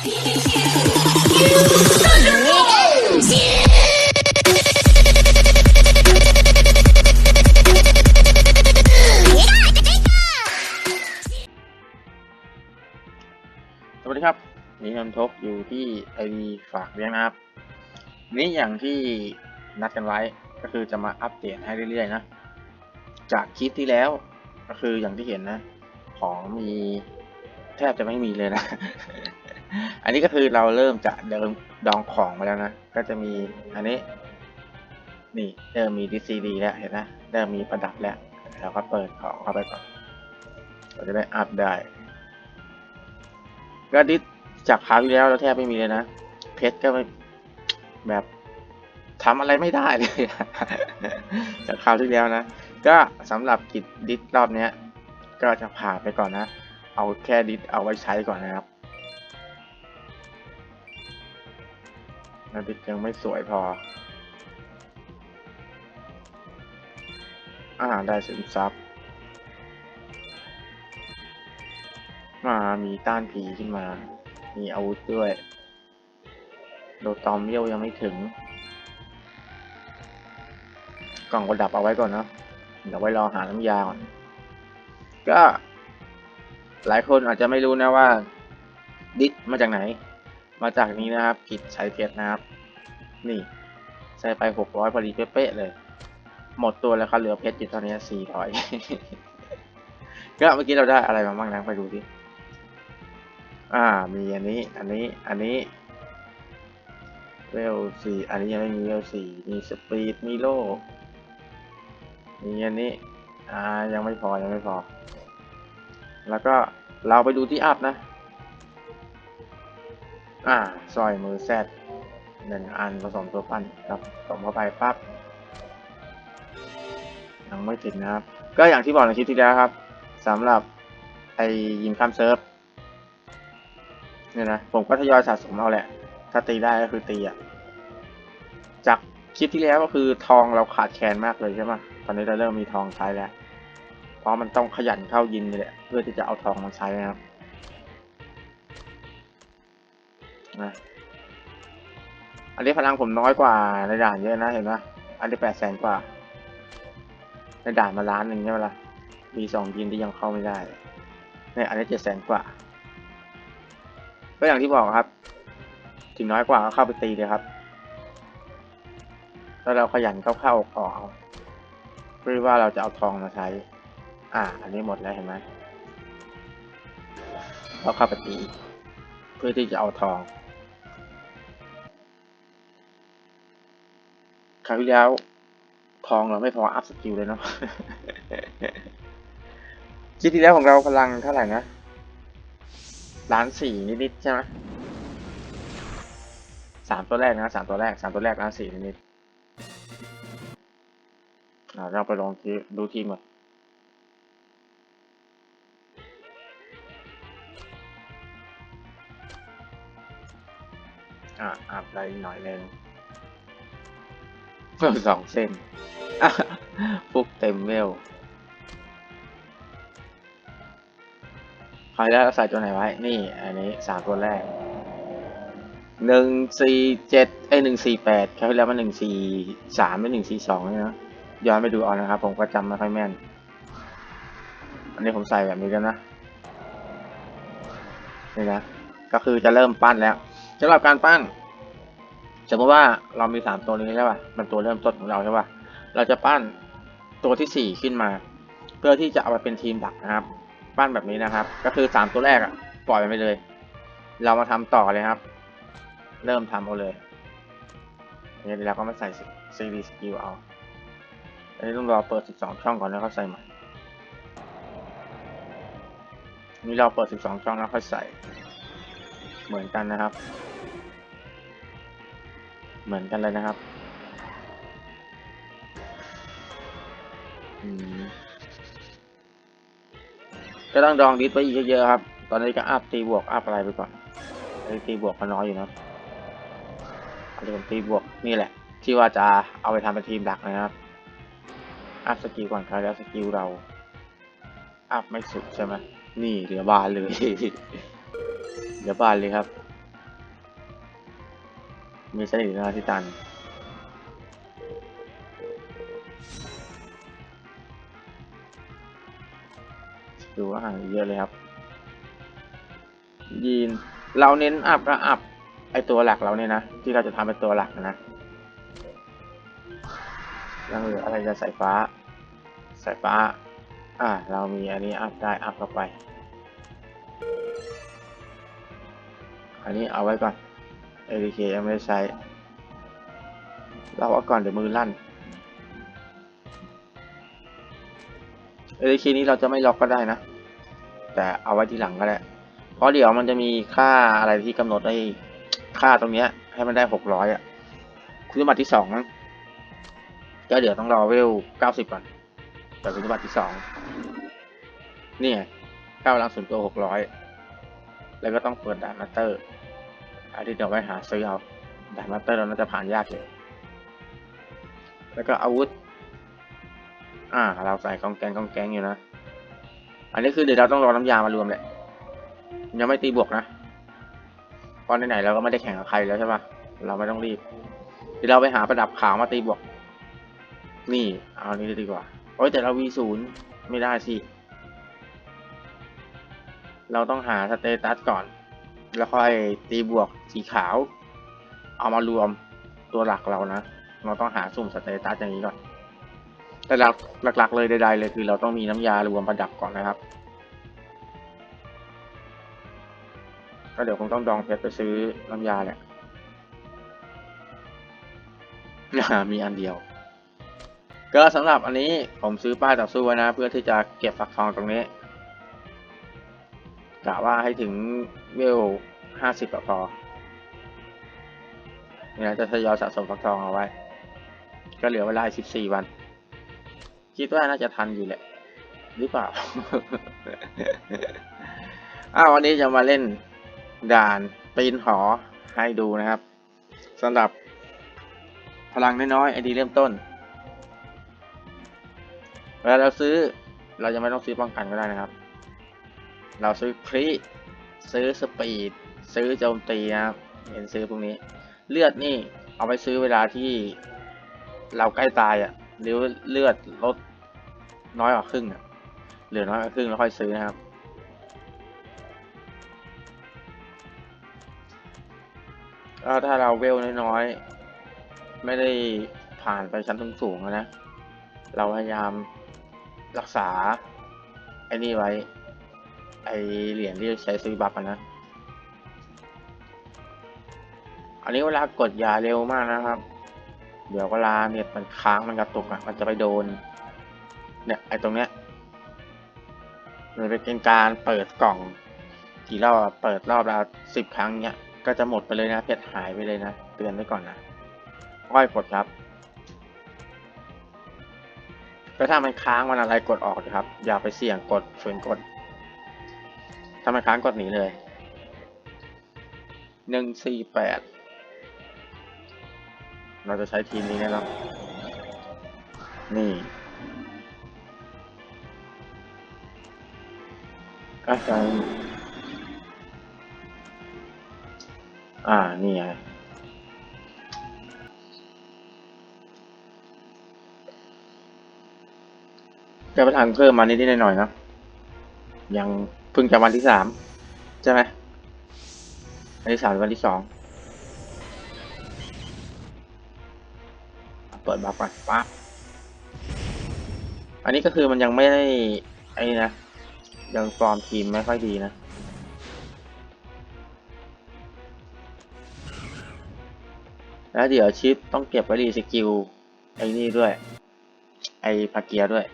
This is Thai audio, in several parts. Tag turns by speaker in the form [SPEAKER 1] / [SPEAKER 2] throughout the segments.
[SPEAKER 1] สวัสดีครับนี่นนทบอยู่ที่ไอวีฝากเลี้ยงนะครับ นี่อย่างที่นัดกันไว้ก็คือจะมาอัปเดตให้เรื่อยๆนะ จากคลิปที่แล้วก็คืออย่างที่เห็นนะ ของมีแทบจะไม่มีเลยนะ อันนี้ก็คือเราเริ่มจะเดิมดองของมาแล้วนะ ก็จะมีอันนี้ นี่เริ่มมีดีซีดีแล้วเห็นนะเริ่มมีประดับแล้วเราก็เปิดของเข้าไปก่อนเราจะได้อัพได้ก็ดิสจากคราวที่แล้วเราแทบไม่มีเลยนะ เพชรก็ไม่แบบทำอะไรไม่ได้เลยจากคราวที่แล้วนะ ก็สำหรับกิจดิสรอบนี้ก็จะผ่านไปก่อนนะ เอาแค่ดิสเอาไว้ใช้ก่อนนะครับ นะดิสยังไม่สวยพอ อ่าได้สินทรัพย์มามีต้านผีขึ้นมา มีอาวุธด้วย โดตอมเมี่ยวยังไม่ถึง กล่องประดับเอาไว้ก่อนเนอะเดี๋ยวไว้รอหาน้ำยาก่อน ก็ หลายคนอาจจะไม่รู้นะว่า ดิสมาจากไหน มาจากนี้นะครับกิจใช้เพชรนะครับ นี่ใส่ไปหกร้อยพอดีเป๊ะเลย หมดตัวแล้วครับเหลือเพชรอยู่ตอนนี้สี่ร้อยก็เมื่อกี้เราได้อะไรมาบ้างนะไปดูดิอ่า มีอันนี้ อันนี้ อันนี้เวลสี่อันนี้ยังไม่มีเวลสี่มีสปีด มีโลมีอันนี้ อ่า ยังไม่พอ ยังไม่พอ แล้วก็เราไปดูที่อัพนะ อ่าสร้อยมือแซดหนึ่งอันผสมตัวปั้นครับผสมเข้าไปปั๊บยังไม่ติดนะครับ ก็อย่างที่บอกในคลิปที่แล้วครับสำหรับไอยิมข้ามเซิร์ฟเนี่ยนะผมก็ทยอยสะสมเอาแหละ ถ้าตีได้ก็คือตีอะจากคลิปที่แล้วก็คือทองเราขาดแคลนมากเลยใช่ไหมตอนนี้เราเริ่มมีทองใช้แล้ว เพราะมันต้องขยันเข้ายินเลยแหละเพื่อที่จะเอาทองมาใช้นะครับ นะอันนี้พลังผมน้อยกว่าในด่านเยอะนะเห็นไหมอันนี้แปดแสนกว่าในด่านมาล้านหนึ่งใช่ไหมล่ะมีสองยินที่ยังเข้าไม่ได้เนี่ยอันนี้เจ็ดแสนกว่า ก็อย่างที่บอกครับ ถึงน้อยกว่าก็เข้าไปตีเลยครับ แล้วเราขยันเข้าเข้าออกออกเอาเพื่อว่าเราจะเอาทองมาใช้ อ่า อันนี้หมดแล้วเห็นไหมเราเข้าไปตีเพื่อที่จะเอาทอง ราวที่แล้วทองเราไม่พออัพสกิลเลยเนาะคลิปที่แล้วของเราพลังเท่าไหร่นะล้านสี่นิดๆใช่ไหมสามตัวแรกนะสามตัวแรกสามตัวแรกล้านสี่นิดๆเราไปลองทีดูทีมก่อนอ่าอัพได้หน่อยหนึง เพิ่มสองเส้นอะฟุกเต็มเวลครแล้วใส่ตัวไหนไว้ นี่ อันนี้สามตัวแรกหนึ่งสี่เจ็ดไอหนึ่งสี่แปดคราวที่แล้วมันหนึ่งสี่สามหรือหนึ่งสี่สองเนี่ยนะย้อนไปดูเอานะครับ ผมก็จำไม่ค่อยแม่น อันนี้ผมใส่แบบนี้กันนะ นี่นะ ก็คือจะเริ่มปั้นแล้วสำหรับการปั้น สมมติว่าเรามีสามตัวนี้ใช่ป่ะ มันตัวเริ่มต้นของเราใช่ป่ะ เราจะปั้นตัวที่สี่ขึ้นมา เพื่อที่จะเอาไปเป็นทีมดักนะครับ ปั้นแบบนี้นะครับ ก็คือสามตัวแรกอะปล่อยไปเลย เรามาทำต่อเลยครับ เริ่มทำเอาเลยอันนี้เราก็มาใส่ซีรีสกิลเอาอันนี้ต้องรอเปิด 12 ช่องก่อนแล้วก็ใส่ใหม่นี่เราเปิด 12 ช่องแล้วค่อยใส่ เหมือนกันนะครับ เหมือนกันเลยนะครับอืมก็ต้องดองดิสไปอีกเยอะๆครับ ตอนนี้ก็อัพตีบวกอัพอะไรไปก่อนไอตีบวกก็น้อยอยู่เนะอันนี้ผมตีบวกนี่แหละ ที่ว่าจะเอาไปทำเป็นทีมดักนะครับ อัพสกิลก่อนครับแล้วสกิลเรา อัพไม่สุดใช่ไหมนี่เหลือบานเลย เหลือบานเลยครับ มีเสนิทนาทิตันดูอาหารเยอะเลยครับ ยีน เราเน้นอัพก็อัพ ไอตัวหลักเราเนี่ยนะ ที่เราจะทำเป็นตัวหลักนะยังเหลืออะไรจะสายฟ้า สายฟ้า อ่า เรามีอันนี้อัพได้อัพเข้าไป อันนี้เอาไว้ก่อน ADK ยังไม่ได้ใช้ เราเอาก่อนเดี๋ยวมือลั่น ADK นี้เราจะไม่ล็อกก็ได้นะ แต่เอาไว้ทีหลังก็ได้ เพราะเดี๋ยวมันจะมีค่าอะไรที่กำหนดให้ค่าตรงเนี้ย ให้มันได้หกร้อยอะ คุณสมบัติที่สองก็เดี๋ยวต้องรอเวลเก้าสิบก่อนแต่คุณสมบัติที่สองนี่ไงก้าลังส่วนตัวหกร้อยแล้วก็ต้องเปิดด่านมาสเตอร์ อันที่เดี๋ยวไว้หาซื้อเอาด่านมาสเตอร์เราน่าจะผ่านยากเลย แล้วก็อาวุธ อ่า เราใส่กองแกงกองแกงอยู่นะ อันนี้คือเดี๋ยวเราต้องรอน้ำยามารวมแหละ ยังไม่ตีบวกนะเพราะไหนๆเราก็ไม่ได้แข่งกับใครแล้วใช่ปะเราไม่ต้องรีบ เดี๋ยวเราไปหาประดับขาวมาตีบวก นี่ เอานี้ดีกว่า โอ้ยแต่เราวีศูนย์ไม่ได้สิ เราต้องหาสเตตัสก่อน แล้วค่อยตีบวกสีขาว เอามารวมตัวหลักเรานะ เราต้องหาสุ่มสเตตัสอย่างนี้ก่อน แต่หลักหลักๆเลยใดๆเลยคือเราต้องมีน้ำยารวมประดับก่อนนะครับ ก็เดี๋ยวคงต้องดองเพชรไปซื้อน้ำยาแหละมีอันเดียว ก็สำหรับอันนี้ผมซื้อป้ายต่อสู้ไว้นะ เพื่อที่จะเก็บฝักทองตรงนี้กะว่าให้ถึง เวลห้าสิบพอเนี่ยจะทยอยสะสมฝักทองเอาไว้ ก็เหลือเวลาสิบสี่วัน คิดว่าน่าจะทันอยู่แหละ หรือเปล่า อ้าววันนี้จะมาเล่นด่านปีนหอให้ดูนะครับสำหรับพลังน้อยๆไอดีเริ่มต้น เวลาเราซื้อเราจะไม่ต้องซื้อป้องกันก็ได้นะครับ เราซื้อครี ซื้อสปีด ซื้อโจมตีนะครับเห็นซื้อพวกนี้ เลือดนี่เอาไปซื้อเวลาที่เราใกล้ตายอะ่ะหรือเลือดลดน้อยกว่าครึ่งอะ่ะเหลือน้อยกว่าครึ่งแล้วค่อยซื้อนะครับ ก็ถ้าเราเวลน้อยๆไม่ได้ผ่านไปชั้นสูงๆนะ เราพยายามรักษาไอ้นี่ไว้ ไอเหรียญที่ใช้ซื้อบัฟนะ อันนี้เวลากดยาเร็วมากนะครับ เดี๋ยวเวลาเน็ตมันค้างมันกระตุกอะ มันจะไปโดน เนี่ยไอตรงเนี้ยมันเป็นการเปิดกล่องกี่รอบเปิดรอบละสิบครั้งเนี้ยก็จะหมดไปเลยนะเพชรหายไปเลยนะเตือนไว้ก่อนนะค่อยกดครับก็ถ้ามันค้างมันอะไรกดออกนะครับ อย่าไปเสี่ยงกดฝืนกด ถ้ามันค้างกดหนีเลยหนึ่งสี่แปดเราจะใช้ทีมนี้แน่นอนนี่อาจารย์อ่า นี่ไงก็ไปทางเพิ่มมานิดๆหน่อยๆเนอะยัง เพิ่งจะวันที่สามใช่ไหมวันที่สามวันที่สองเปิดบัฟก่อนปั๊บอันนี้ก็คือมันยังไม่ได้ไอ้นี่นะยังฟอร์มทีมไม่ค่อยดีนะแล้วเดี๋ยวชิปต้องเก็บไว้รีสกิลไอ้นี่ด้วย ไอ้พาเกียร์ด้วย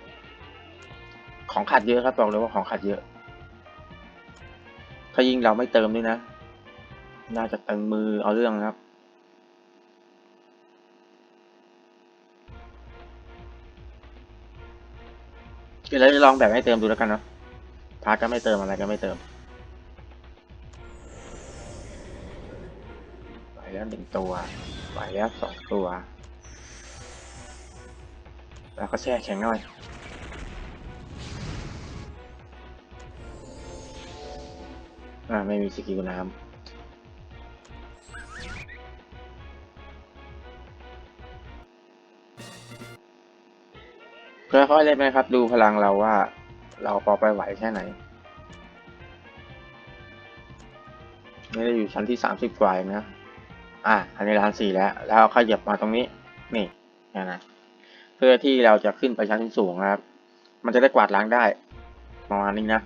[SPEAKER 1] ของขัดเยอะครับบอกเลยว่าของขัดเยอะ ถ้ายิงเราไม่เติมด้วยนะ น่าจะตึงมือเอาเรื่องนะครับ เดี๋ยวเราจะลองแบบไม่เติมดูแล้วกันเนาะพาร์ทก็ไม่เติมอะไรก็ไม่เติม ไปแล้วหนึ่งตัว ไปแล้วสองตัว แล้วก็แช่แข็งหน่อย อ่า ไม่มีสกิลน้ำค่อยๆเล่นไปครับ ดูพลังเราว่า เราพอไปไหวแค่ไหนนี่เราอยู่ชั้นที่สามสิบกว่าเนะ อะ อันนี้ร้านสี่แล้ว แล้วขยับมาตรงนี้ นี่นะ เพื่อที่เราจะขึ้นไปชั้นที่สูงครับ มันจะได้กวาดล้างได้ประมาณนี้นะ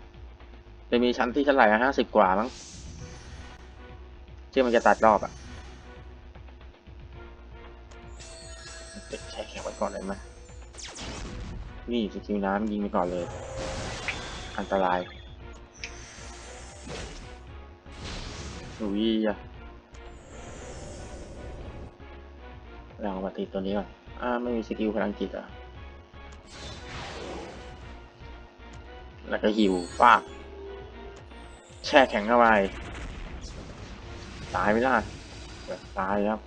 [SPEAKER 1] จะมีชั้นที่เท่าไหร่ห้าสิบกว่ามั้งที่มันจะตัดรอบอะเด็กใช้แข็งไว้ก่อนเลยไหมนี่สกิลน้ำยิงไปก่อนเลย อันตรายอุ้ยอะเรามาติดตัวนี้ก่อน อ่า ไม่มีสกิลพลังจิตอะ แล้วก็หิวฟาก แช่แข็งเข้าไปตายไม่ได้ตายครับ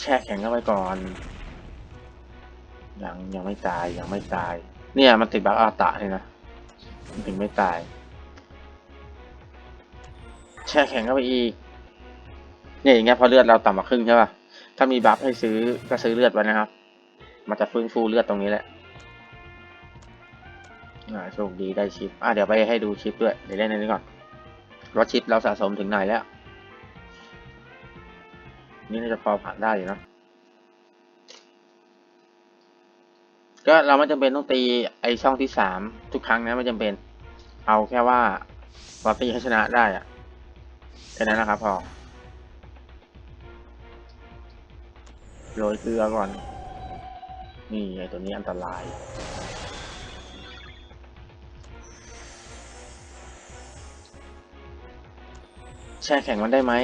[SPEAKER 1] แช่แข็งเข้าไปก่อน ยังยังไม่ตายยังไม่ตาย เนี่ยมันติดบักอาตะเลยนะมันถึงไม่ตาย แช่แข็งเข้าไปอีกเนี่ยอย่างเงี้ยพอเลือดเราต่ำกว่าครึ่งใช่ป่ะถ้ามีบัฟให้ซื้อก็ซื้อเลือดไว้นะครับ มันจะฟื้นฟูเลือดตรงนี้แหละ อ่าโชคดีได้ชิป อ่าเดี๋ยวไปให้ดูชิปด้วย เดี๋ยวเล่นในนี้ก่อนว่าชิปเราสะสมถึงไหนแล้ว นี่น่าจะพอผ่านได้อยู่เนอะก็เราไม่จำเป็นต้องตีไอช่องที่สามทุกครั้งนะไม่จำเป็น เอาแค่ว่าเราตีให้ชนะได้อะแค่นั้นนะครับพอโรยเกลือก่อน นี่ไอตัวนี้อันตราย แช่แข็งมันได้ไหม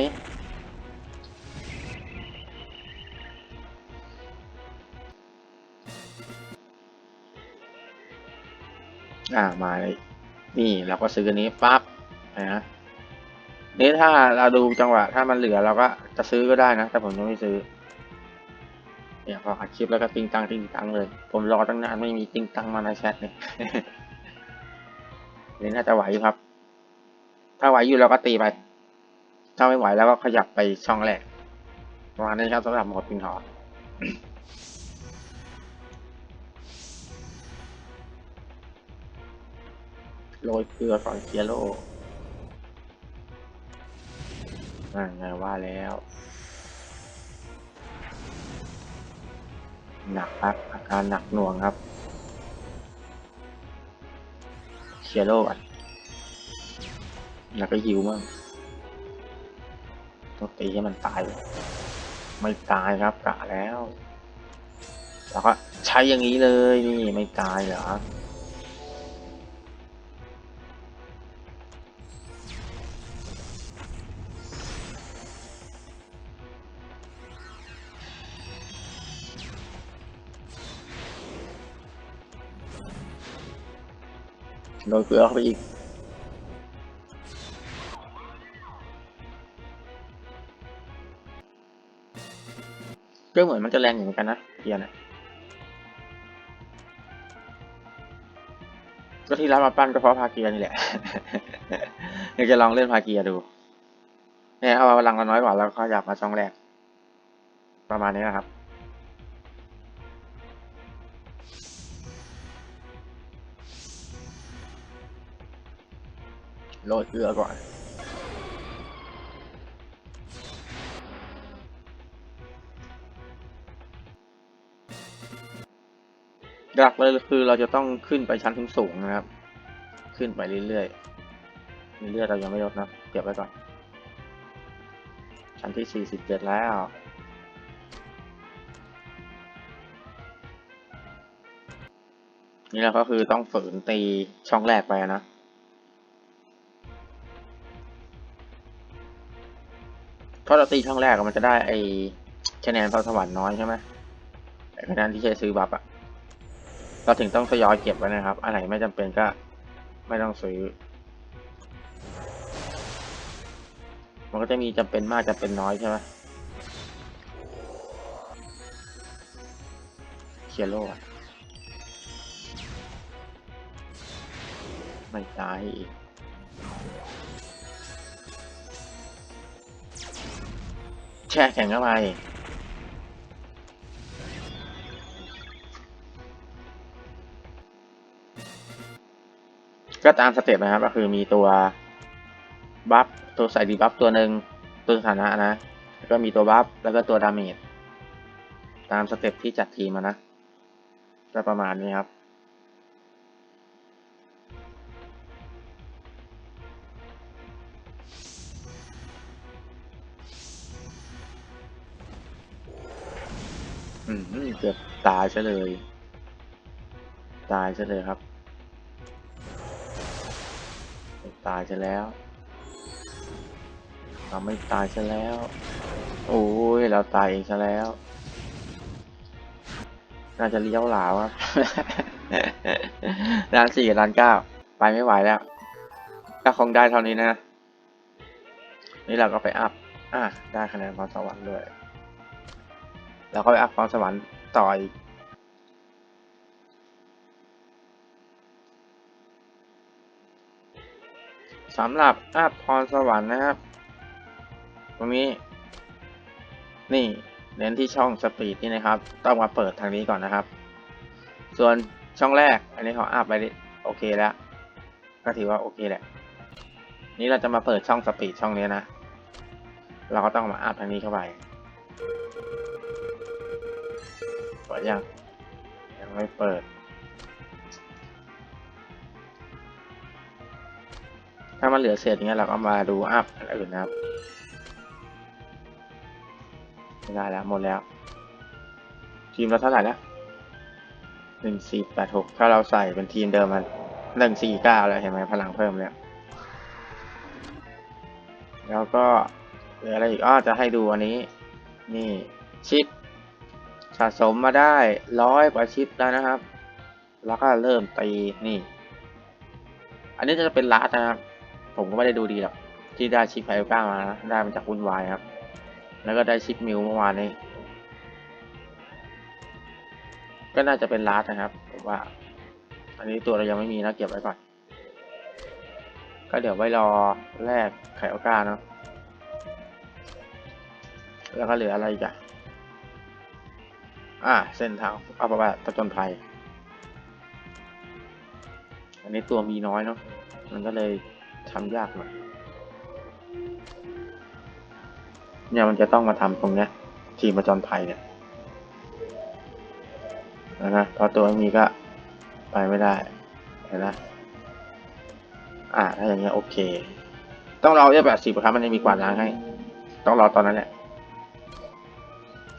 [SPEAKER 1] อ่ามาเลยนี่เราก็ซื้ออันนี้ปั๊บนะนี่ถ้าเราดูจังหวะ ถ้ามันเหลือเราก็จะซื้อก็ได้นะ แต่ผมยังไม่ซื้อ เนี่ยพออัดคลิปแล้วก็ติงตังติงตังเลย ผมรอตั้งนานไม่มีติงตังมาในแชทเนี่ยนี่น่าจะไหวครับ ถ้าไหวอยู่เราก็ตีไป ถ้าไม่ไหวแล้วก็ขยับไปช่องแรกประมาณนี้ครับสำหรับหมดปิงหอโรยเกลือก่อนเคียโลกอ่าไงว่าแล้วหนักครับอาการหนักหน่วงครับเคียโลกอะแล้วก็หิวมั่ง ต้องตีให้มันตาย ไม่ตายครับกะแล้ว แล้วก็ใช้อย่างนี้เลยนี่ไม่ตายเหรอโดนเกลือเข้าไปอีก ก็เหมือนมันจะแรงอยู่เหมือนกันนะเกียร์นะก็ที่รับมาปั้นก็เพราะพาเกียร์นี่แหละอยากจะลองเล่นพาเกียร์ดู เนี่ยเอาพลังเราน้อยกว่าแล้วก็อยากมาช่องแรก ประมาณนี้นะครับโรยเกลือก่อน หลักเลยคือเราจะต้องขึ้นไปชั้นสูงๆนะครับ ขึ้นไปเรื่อยๆมีเลือดเรายังไม่ลดนะเก็บไว้ก่อน ชั้นที่สี่สิบเจ็ดแล้วนี่เราก็คือต้องฝืนตีช่องแรกไปนะ เพราะเราตีช่องแรกมันจะได้ไอคะแนนพรสวรรค์น้อยใช่ไหมคะแนนที่ใช้ซื้อบัฟอะ เราถึงต้องทยอยเก็บไว้นะครับอันไหนไม่จำเป็นก็ไม่ต้องซื้อ มันก็จะมีจำเป็นมากจำเป็นน้อยใช่ไหมเคียโลอะไม่ตายอีกแช่แข็งเข้าไป ก็ตามสเต็ปนะครับ ก็คือมีตัวบัฟตัวใส่ดีบัฟตัวหนึ่งตัวสถานะนะ แล้วก็มีตัวบัฟแล้วก็ตัวดาเมจตามสเต็ปที่จัดทีมมานะก็ประมาณนี้ครับอืมเกือบตายซะเลย ตายซะเลยครับ ตายซะแล้ว เราไม่ตายซะแล้ว โอ้ยเราตายเองซะแล้ว น่าจะเลี้ยวหลาวครับร้านสี่กับร้านเก้าไปไม่ไหวแล้ว ก็คงได้เท่านี้นะ นี่เราก็ไปอัพ อะได้คะแนนพรสวรรค์ด้วยแล้วก็ไปอัพพรสวรรค์ต่ออีก สำหรับอัพพรสวรรค์นะครับ ตรงนี้ นี่เน้นที่ช่องสปีดนี่นะครับ ต้องมาเปิดทางนี้ก่อนนะครับ ส่วนช่องแรก อันนี้เขาอัพไปโอเคแล้ว ก็ถือว่าโอเคแหละ นี่เราจะมาเปิดช่องสปีดช่องนี้นะ เราก็ต้องมาอัพทางนี้เข้าไปเปิดยังยังไม่เปิด ถ้ามันเหลือเศษอย่างเงี้ยเราก็มาดูอัพอื่นนะครับไม่ได้แล้วหมดแล้ว ทีมเราเท่าไหร่ล้วหนึ่งสี่แปดหกถ้าเราใส่เป็นทีมเดิมมันหนึ่งสี่เก้าแล้วเห็นไหมพลังเพิ่มแล้วแล้วก็เหลืออะไรอีกอ้อจะให้ดูอันนี้ นี่ชิปสะสมมาได้ร้อยกว่าชิปแล้วนะครับ แล้วก็เริ่มตีนี่ อันนี้จะเป็นลัดนะครับ ผมก็ไม่ได้ดูดีหรอกที่ได้ชิปไฟก้ามานะได้มาจากวุ่นวายครับ แล้วก็ได้ชิปมิวเมื่อวานนี้ ก็น่าจะเป็นลัดนะครับผมว่า อันนี้ตัวเรายังไม่มีนะเก็บไว้ก่อน ก็เดี๋ยวไว้รอแรกไข่โอก้าเนาะแล้วก็เหลืออะไรอีกอะอ่า เส้นทางอาไปว่าตะจนภัย อันนี้ตัวมีน้อยเนาะ มันก็เลย ทำยากหน่อยเนี่ยมันจะต้องมาทำตรงเนี้ยทีมประจนภัยเนี่ยนะนะพอตัวไม่มีก็ไปไม่ได้เห็นนะอ่าถ้าอย่างเงี้ยโอเค ต้องรอเรียแปดสิบครับมันจะมีกวาดล้างให้ ต้องรอตอนนั้นแหละ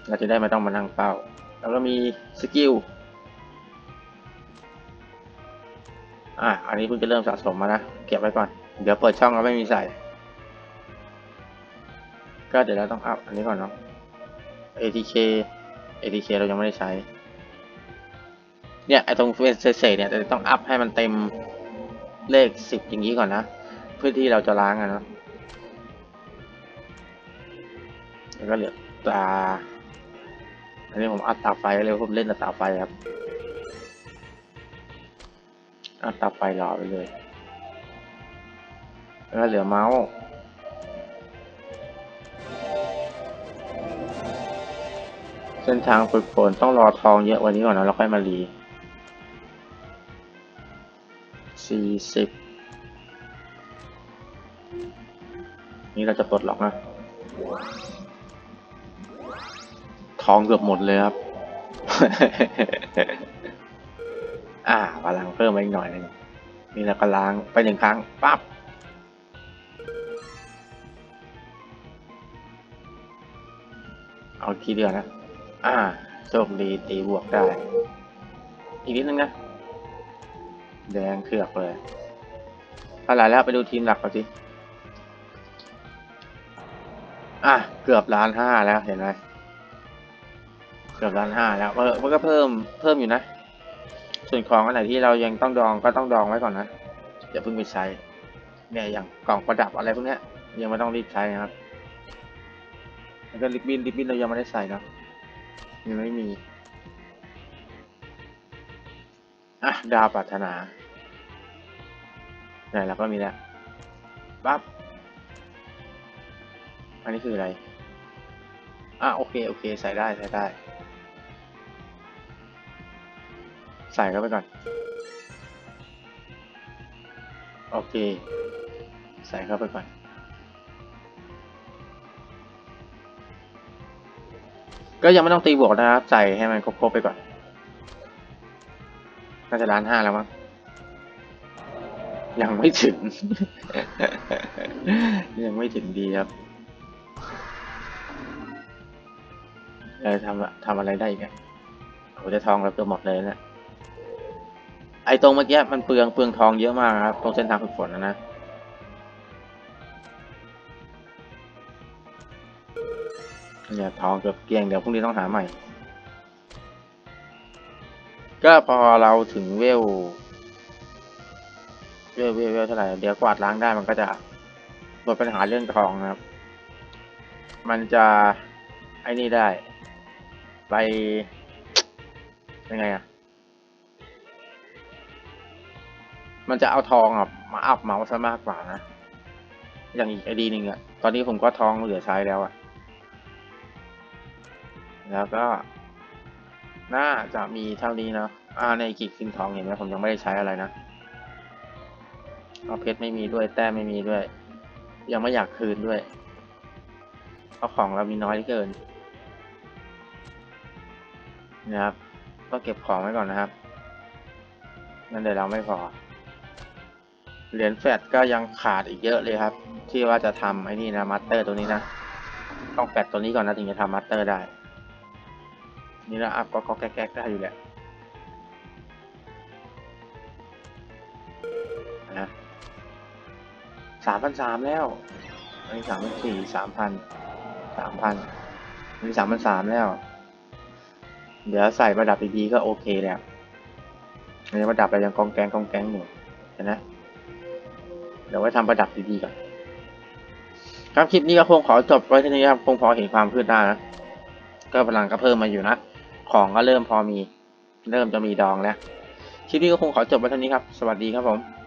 [SPEAKER 1] เราจะได้ไม่ต้องมานั่งเป้า แล้วก็มีสกิลอะอันนี้เพิ่งจะเริ่มสะสมมานะ เก็บไว้ก่อน เดี๋ยวเปิดช่องแล้วไม่มีใส่ ก็เดี๋ยวเราต้องอัพอันนี้ก่อนเนาะ ATK ATK เรายังไม่ได้ใช้ เนี่ยไอตรงเฟสเศษเนี่ยจะต้องอัพให้มันเต็มเลขสิบอย่างนี้ก่อนนะ เพื่อที่เราจะล้างอะเนาะแล้วก็เหลือตา อันนี้ผมอัดตาไฟเลยผมเล่นตาไฟครับ อัดตาไฟรอไปเลย แล้วเหลือเมาส์เส้นทางฝึกฝนต้องรอทองเยอะวันนี้ก่อนนะแล้วค่อยมารีสี่สิบนี่เราจะปลดล็อกนะ ทองเกือบหมดเลยครับ อ่าพลังเพิ่มมาอีกหน่อยหนึงนี่เราก็ล้างไปหนึ่งครั้งปั๊บ เอาทีเดียวนะ อ่าโชคดีตีบวกได้ อีกนิดนึงนะ แดงเขือกเลยเท่าไหร่แล้วไปดูทีมหลักก่อนสิ อะ เกือบล้านห้าแล้วเห็นไหมเกือบล้านห้าแล้วเออมันก็เพิ่มเพิ่มอยู่นะ ส่วนของอันไหนที่เรายังต้องดองก็ต้องดองไว้ก่อนนะอย่าเพิ่งไปใช้เนี่ยอย่างกล่องประดับอะไรพวกนี้ยยังไม่ต้องรีบใช้นะครับ แล้วก็ลิปบินลิปบินเรายังไม่ได้ใส่เนะยังไม่มี อะ ดาวปรารถนาไหนเราก็มีแล้วปั๊บอันนี้คืออะไร อะ โอเค โอเค ใส่ได้ ใส่ได้ ใส่เข้าไปก่อน โอเค ใส่เข้าไปก่อน ก็ยังไม่ต้องตีบวกนะครับ ใส่ให้มันครบๆไปก่อน น่าจะล้านห้าแล้วมั้ง ยังไม่ถึง ยังไม่ถึงดีครับเออทำทำอะไรได้อีกอะโอ้จะทองเราเกือบหมดเลยนะ ไอ้ตรงเมื่อกี้มันเปลืองเปลืองทองเยอะมากครับ ตรงเส้นทางฝึกฝนนะนะ เนี่ยทองเกือบเกลี้ยงเดี๋ยวพรุ่งนี้ต้องหาใหม่ ก็พอเราถึงเวลเวลเวลเวลเท่าไหร่เดี๋ยวกวาดล้างได้มันก็จะหมดปัญหาเรื่องทองนะครับ มันจะไอ้นี่ได้ ไปยังไงอะมันจะเอาทองอะมาอัพเมาส์ซะมากกว่านะ อย่างอีกไอดีหนึ่งอะตอนนี้ผมก็ทองเหลือใช้แล้วอะ แล้วก็ น่าจะมีเท่านี้เนาะอ่าในกิจสินทองเห็นไหมผมยังไม่ได้ใช้อะไรนะเอาเพชรไม่มีด้วยแต้มไม่มีด้วย ยังไม่อยากคืนด้วย เพราะของเรามีน้อยเหลือเกินนะครับก็เก็บของไว้ก่อนนะครับนั่นเดี๋ยวเราไม่พอ เหรียญแฟดก็ยังขาดอีกเยอะเลยครับ ที่ว่าจะทำไอ้นี่นะมัตเตอร์ตัวนี้นะ ต้องแฟดตัวนี้ก่อนนะถึงจะทำมัตเตอร์ได้ นี่ละอัพก็ก็แก๊กๆได้อยู่แหละนะสามพันสามแล้ว อันนี้สามพันสี่สามพันสามพันอันนี้สามพันสามแล้ว เดี๋ยวใส่ประดับดีๆก็โอเคแล้วอันนี้ประดับอะไรยังกองแกงกองแกงอยู่เห็นะเดี๋ยวไว้ทำประดับดีๆก่อนครับคลิปนี้ก็คงขอจบไว้ที่นี้ครับคงพอเห็นความคืบหน้านะก็พลังก็เพิ่มมาอยู่นะ ของก็เริ่มพอมี เริ่มจะมีดองแล้ว คลิปนี้ก็คงขอจบไว้เท่านี้ครับ สวัสดีครับผม